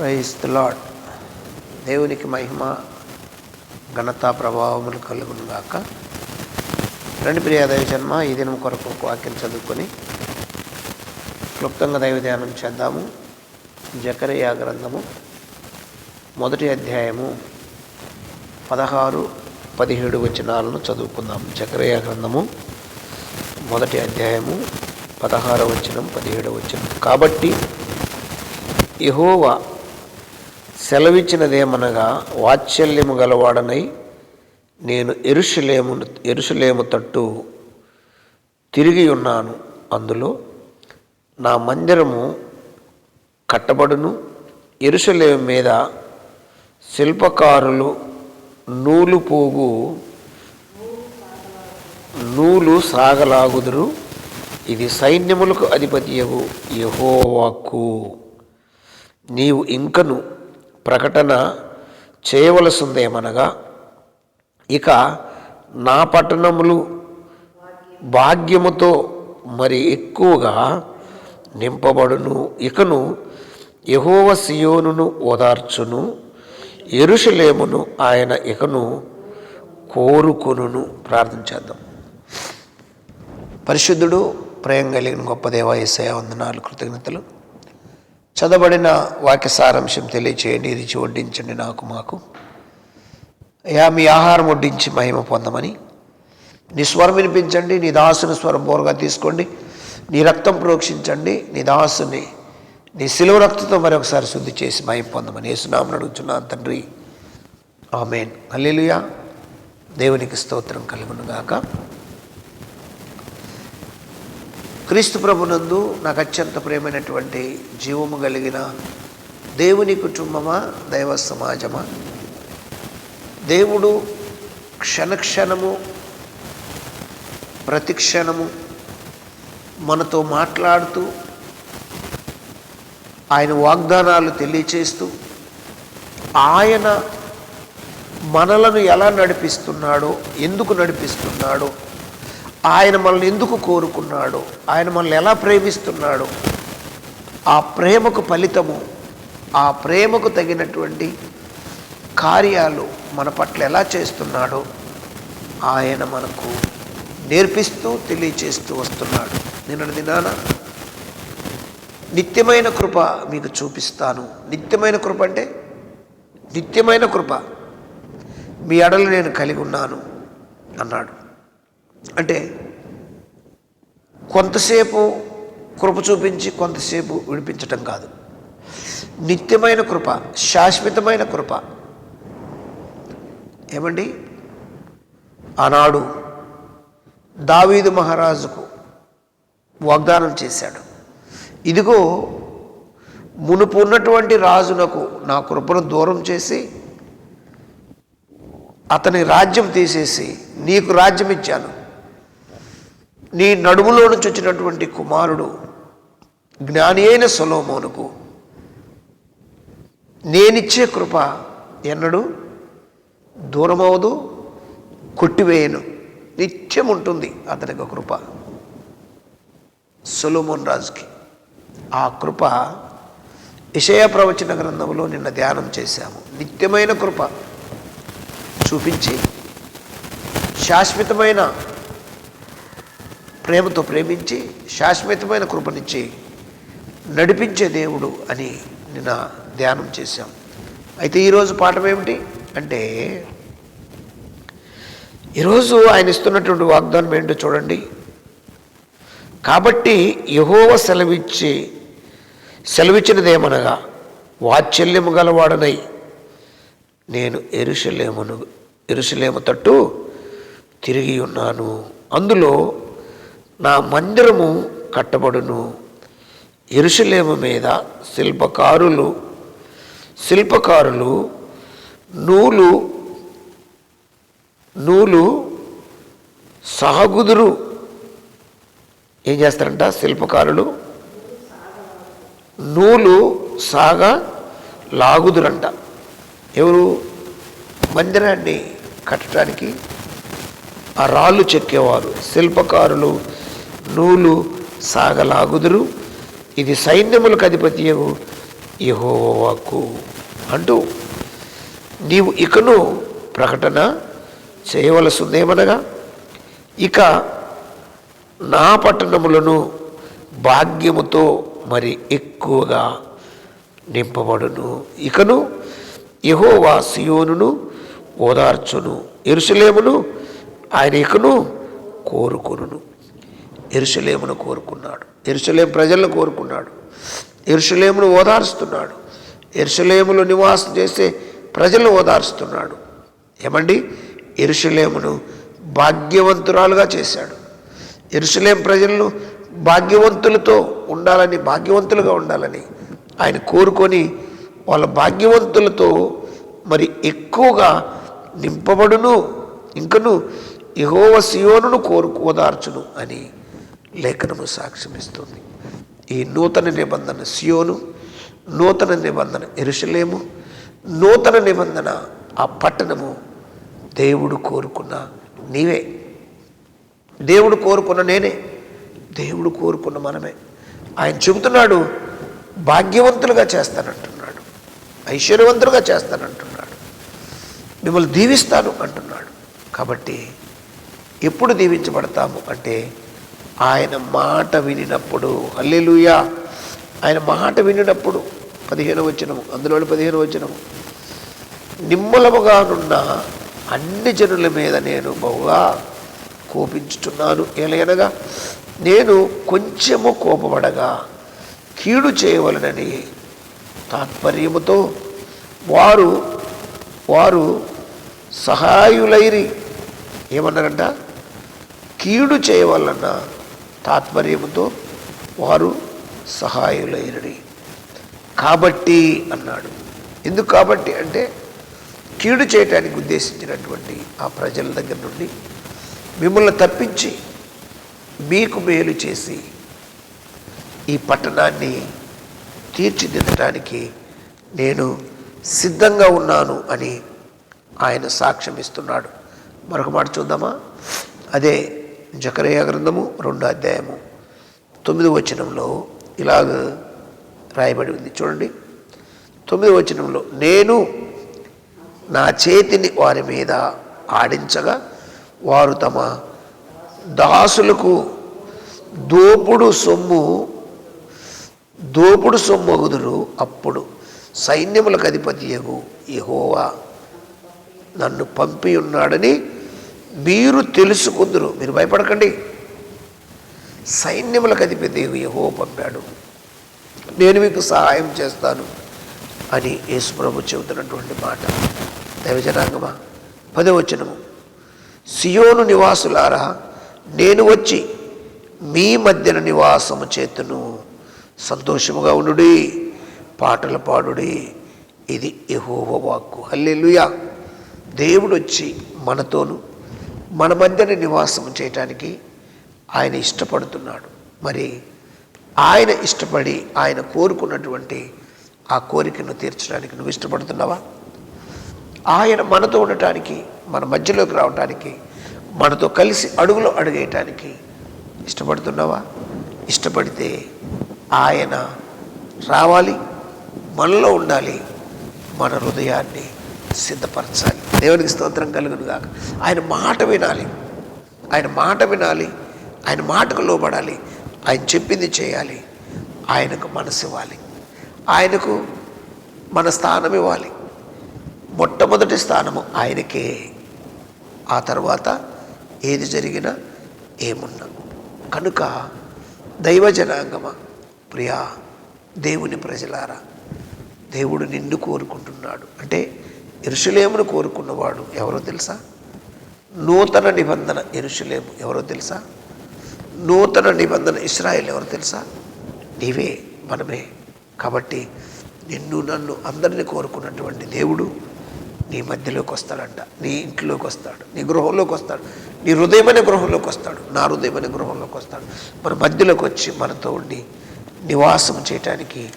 Praise the lord దేవునికి మహిమ ఘనత ప్రభావములు కలుగునుగాక రెండు ప్రియ దైవ జన్మ ఈ దినం కొరకు ఒక వాక్యం చదువుకొని క్లుప్తంగా దైవ ధ్యానం చేద్దాము. జకరియా గ్రంథము మొదటి అధ్యాయము పదహారు పదిహేడు వచనాలను చదువుకుందాం. జకరియా గ్రంథము మొదటి అధ్యాయము పదహారు వచనం పదిహేడు వచనం. కాబట్టి యహోవా సెలవిచ్చినదేమనగా వాత్సల్యము గలవాడనై నేను ఎరుషులేము ఎరుషులేము తట్టు తిరిగి ఉన్నాను. అందులో నా మందిరము కట్టబడును. ఎరుషులేము మీద శిల్పకారులు నూలు పోగు నూలు సాగలాగుదురు. ఇది సైన్యములకు అధిపతియగు యహోవాకు. నీవు ఇంకను ప్రకటన చేయవలసిందేమనగా ఇక నా పట్టణములు భాగ్యముతో మరి ఎక్కువగా నింపబడును. ఇకను యహోవ సియోనును ఓదార్చును. ఎరుషలేమును ఆయన ఇకను కోరుకొనును. ప్రార్థించేద్దాం పరిశుద్ధుడు ప్రేమ కలిగిన గొప్ప దేవ ఏసయ వందనాలు కృతజ్ఞతలు. చదవబడిన వాక్య సారాంశం తెలియచేయండి. ఇది వడ్డించండి నాకు మాకు. అయ్యా మీ ఆహారం వడ్డించి మహిమ పొందమని. నీ స్వరం వినిపించండి నీ దాసుని స్వరం బోరుగా తీసుకోండి. నీ రక్తం ప్రోక్షించండి నీ దాసుని నీ సిలువ రక్తంతో మరొకసారి శుద్ధి చేసి మహిమ పొందమని యేసునామని అడుగుతున్నాను తండ్రి. ఆమెన్. అల్లెలుయా దేవునికి స్తోత్రం కలుగునుగాక. క్రీస్తు ప్రభునందు నాకు అత్యంత ప్రేమైనటువంటి జీవము కలిగిన దేవుని కుటుంబమా దైవ సమాజమా? దేవుడు క్షణక్షణము ప్రతిక్షణము మనతో మాట్లాడుతూ ఆయన వాగ్దానాలు తెలియచేస్తూ ఆయన మనలను ఎలా నడిపిస్తున్నాడో ఎందుకు నడిపిస్తున్నాడో ఆయన మనల్ని ఎందుకు కోరుకున్నాడో? ఆయన మనల్ని ఎలా ప్రేమిస్తున్నాడో? ఆ ప్రేమకు ఫలితము ఆ ప్రేమకు తగినటువంటి కార్యాలు మన పట్ల ఎలా చేస్తున్నాడో ఆయన మనకు నేర్పిస్తూ తెలియచేస్తూ వస్తున్నాడు. నిన్న దినాన నిత్యమైన కృప మీకు చూపిస్తాను. నిత్యమైన కృప అంటే నిత్యమైన కృప. మీ అడలు నేను కలిగి ఉన్నాను అన్నాడు. అంటే కొంతసేపు కృప చూపించి కొంతసేపు విడిపించటం కాదు. నిత్యమైన కృప శాశ్వతమైన కృప. ఏమండి? ఆనాడు దావీదు మహారాజుకు వాగ్దానం చేశాడు. ఇదిగో మునుపు ఉన్నటువంటి రాజునకు నా కృపను దూరం చేసి అతని రాజ్యం తీసేసి నీకు రాజ్యం ఇచ్చాను నీ నడుములో నుంచి వచ్చినటువంటి కుమారుడు జ్ఞాని అయిన సొలోమోనుకు నేనిచ్చే కృప ఎన్నడు దూరమవదు కొట్టివేయను. నిత్యం ఉంటుంది అతనికి కృప. సొలోమోన్ రాజుకి ఆ కృప ఇషయ ప్రవచన గ్రంథంలో నిన్న ధ్యానం చేశాము. నిత్యమైన కృప చూపించి శాశ్వతమైన ప్రేమతో ప్రేమించి శాశ్వతమైన కృపనిచ్చి నడిపించే దేవుడు అని నిన్న ధ్యానం చేశాం. అయితే ఈరోజు పాఠం ఏమిటి అంటే ఈరోజు ఆయన ఇస్తున్నటువంటి వాగ్దానం ఏంటో చూడండి. కాబట్టి యహోవ సెలవిచ్చి సెలవిచ్చినదేమనగా వాత్సల్యము గలవాడనై నేను ఎరుసలేమును ఎరుసలేము తట్టు తిరిగి ఉన్నాను. అందులో నా మందిరము కట్టబడును. ఎరుషలేము మీద శిల్పకారులు శిల్పకారులు నూలు నూలు సహగుదురు ఏం చేస్తారంట శిల్పకారులు? నూలు సాగా లాగుదురంట. ఎవరు? మందిరాన్ని కట్టడానికి ఆ రాళ్ళు చెక్కేవారు శిల్పకారులు నూలు సాగలాగుదురు. ఇది సైన్యములకు అధిపత్యము యహోవాకు అంటూ నీవు ఇకను ప్రకటన చేయవలసిందేమనగా ఇక నా పట్టణములను భాగ్యముతో మరి ఎక్కువగా నింపబడును. ఇకను యహోవా సియోనును ఓదార్చును ఎరుసలేమును ఆయన ఇకను కోరుకును ఎరుసలేమును కోరుకున్నాడు. ఎరుసలేం ప్రజలను కోరుకున్నాడు. ఎరుసలేమును ఓదార్స్తున్నాడు. ఎరుసలేములో నివాసం చేసే ప్రజలను ఓదార్స్తున్నాడు. ఏమండి? ఎరుసలేమును భాగ్యవంతురాలుగా చేశాడు. ఎరుసలేం ప్రజలను భాగ్యవంతులతో ఉండాలని భాగ్యవంతులుగా ఉండాలని ఆయన కోరుకొని వాళ్ళ భాగ్యవంతులతో మరి ఎక్కువగా నింపబడును ఇంకను యహోవ సియోనును కోరుకు ఓదార్చును అని లేఖనము సాక్ష్యమిస్తుంది. ఈ నూతన నిబంధన సియోను నూతన నిబంధన ఎరుషలేము నూతన నిబంధన ఆ పట్టణము దేవుడు కోరుకున్న నీవే. దేవుడు కోరుకున్న నేనే దేవుడు కోరుకున్న మనమే. ఆయన చెబుతున్నాడు భాగ్యవంతులుగా చేస్తానంటున్నాడు. ఐశ్వర్యవంతులుగా చేస్తానంటున్నాడు. మిమ్మల్ని దీవిస్తాను అంటున్నాడు. కాబట్టి ఎప్పుడు దీవించబడతాము అంటే ఆయన మాట వినినప్పుడు అల్లెలుయా ఆయన మాట వినినప్పుడు పదిహేను వచ్చినము అందులో పదిహేను వచ్చినము నిమ్మలముగానున్న అన్ని జనుల మీద నేను బహుగా కోపించుతున్నాను ఎలాగనగా నేను కొంచెము కోపపడగా కీడు చేయవలనని తాత్పర్యముతో వారు వారు సహాయులైరి. ఏమన్నారంట? కీడు చేయవలన తాత్పర్యముతో వారు సహాయులైనడి. కాబట్టి అన్నాడు. ఎందుకు కాబట్టి అంటే కీడు చేయటానికి ఉద్దేశించినటువంటి ఆ ప్రజల దగ్గర నుండి మిమ్మల్ని తప్పించి మీకు మేలు చేసి ఈ పట్టణాన్ని తీర్చిదిద్దడానికి నేను సిద్ధంగా ఉన్నాను అని ఆయన సాక్ష్యం ఇస్తున్నాడు మరొక మాట చూద్దామా? అదే జకరయ గ్రంథము రెండో అధ్యాయము. తొమ్మిది వచనంలో ఇలాగ రాయబడి ఉంది. చూడండి. తొమ్మిది వచనంలో నేను నా చేతిని వారి మీద ఆడించగా వారు తమ దాసులకు దోపుడు సొమ్ము దోపుడు సొమ్మగుదురు అప్పుడు సైన్యములకు అధిపతి యగు యహోవా నన్ను పంపి ఉన్నాడని మీరు తెలుసుకుందరు. మీరు భయపడకండి. సైన్యములకు అధిపతి యహో పంపాడు. నేను మీకు సహాయం చేస్తాను అని యేసుప్రభు చెబుతున్నటువంటి మాట. దైవజనాంగమా? పదవచనము సియోను నివాసులారా నేను వచ్చి మీ మధ్యన నివాసము చేతును. సంతోషముగా ఉండుడి పాటలు పాడుడి. ఇది యహోవ వాక్కు. హల్లెలుయా. దేవుడు వచ్చి మనతోను మన మధ్యన నివాసం చేయటానికి ఆయన ఇష్టపడుతున్నాడు. మరి ఆయన ఇష్టపడి ఆయన కోరుకున్నటువంటి ఆ కోరికను తీర్చడానికి నువ్వు ఇష్టపడుతున్నావా? ఆయన మనతో ఉండటానికి మన మధ్యలోకి రావటానికి మనతో కలిసి అడుగులో అడుగేయటానికి ఇష్టపడుతున్నావా? ఇష్టపడితే ఆయన రావాలి మనలో ఉండాలి మన హృదయాన్ని సిద్ధపరచాలి. దేవునికి స్తోత్రం కలుగును కాక ఆయన మాట వినాలి. ఆయన మాట వినాలి. ఆయన మాటకు లోబడాలి. ఆయన చెప్పింది చేయాలి. ఆయనకు మనసు ఇవ్వాలి. ఆయనకు మన స్థానం ఇవ్వాలి. మొట్టమొదటి స్థానము ఆయనకే. ఆ తర్వాత ఏది జరిగినా ఏమున్నా. కనుక దైవ జనాంగమ ప్రియా దేవుని ప్రజలారా దేవుడు నిన్ను కోరుకుంటున్నాడు. అంటే ఎరుషులేమును కోరుకున్నవాడు ఎవరో తెలుసా? నూతన నిబంధన ఎరుషులేము ఎవరో తెలుసా? నూతన నిబంధన ఇస్రాయేల్ ఎవరో తెలుసా? నీవే మనమే. కాబట్టి నిన్ను నన్ను అందరిని కోరుకున్నటువంటి దేవుడు నీ మధ్యలోకి వస్తాడంట. నీ ఇంట్లోకి వస్తాడు. నీ గృహంలోకి వస్తాడు. నీ హృదయమైన గృహంలోకి వస్తాడు. నా హృదయమైన గృహంలోకి వస్తాడు. మన మధ్యలోకి వచ్చి మనతో ఉండి నివాసం చేయటానికి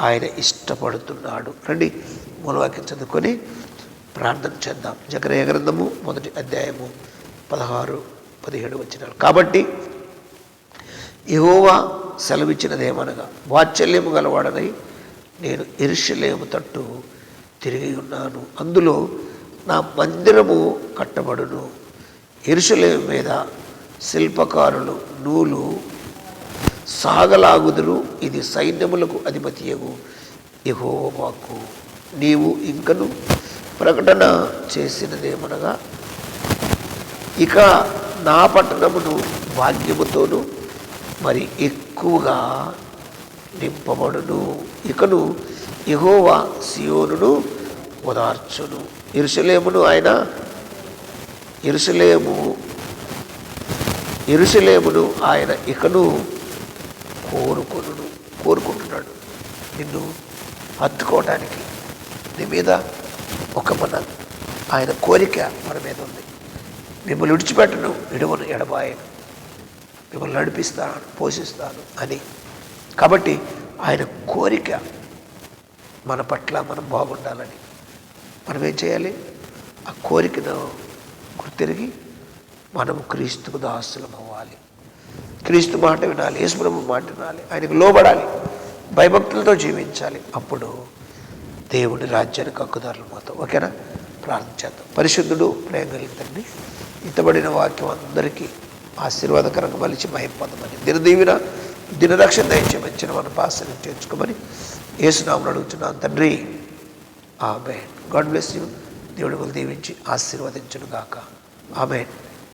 ఆయన ఇష్టపడుతున్నాడు. రండి మూలవాక్యం చదువుకొని ప్రార్థన చేద్దాం. జగనయ గ్రంథము మొదటి అధ్యాయము పదహారు పదిహేడు వచ్చినారు కాబట్టి ఇహోవా సెలవిచ్చినదేమనగా వాత్సల్యము గలవాడనై నేను ఎరుషలేము తట్టు తిరిగి ఉన్నాను. అందులో నా మందిరము కట్టబడును. ఇరుషలేము మీద శిల్పకారులు నూలు సాగలాగుదురు ఇది సైన్యములకు అధిపతియగు యహోవాకు నీవు ఇంకను ప్రకటన చేసినదేమనగా ఇక నా పట్టణమును భాగ్యముతోను మరి ఎక్కువగా నింపబడును. ఇకను యహోవా సియోనును ఓదార్చును. ఇరుసలేమును ఆయన ఇరుసలేము ఇరుసలేమును ఆయన ఇకను కోరుకొనుడు కోరుకుంటున్నాడు. నిన్ను హత్తుకోవటానికి నీ మీద ఒక మన ఆయన కోరిక మన మీద ఉంది. మిమ్మల్ని విడిచిపెట్టను విడువను ఎడబాయను. మిమ్మల్ని నడిపిస్తాను పోషిస్తాను అని. కాబట్టి ఆయన కోరిక మన పట్ల మనం బాగుండాలని. మనం ఏం చేయాలి? ఆ కోరికను గుర్తిరిగి మనము క్రీస్తుకు దాసులం అవ్వాలి క్రీస్తు మాట వినాలి యేసుప్రభు మాట వినాలి ఆయనకు లోబడాలి భయభక్తులతో జీవించాలి. అప్పుడు దేవుడి రాజ్యానికి హక్కుదారులు పోతాం. ఓకేనా? ప్రార్థన చేద్దాం. పరిశుద్ధుడు ప్రేమ కలిగిందండి ఇతబడిన వాక్యం అందరికీ ఆశీర్వాదకరంగా మలిచి మహిం దినదీవిన దినరక్షణ దయచేయమని మన పాసని చేర్చుకోమని ఏసునామని అడుగుతున్నాను. తండ్రి ఆమె గాడ్ బ్లెస్ యూ. దేవుడి దీవించి ఆశీర్వదించును గాక ఆమెన్.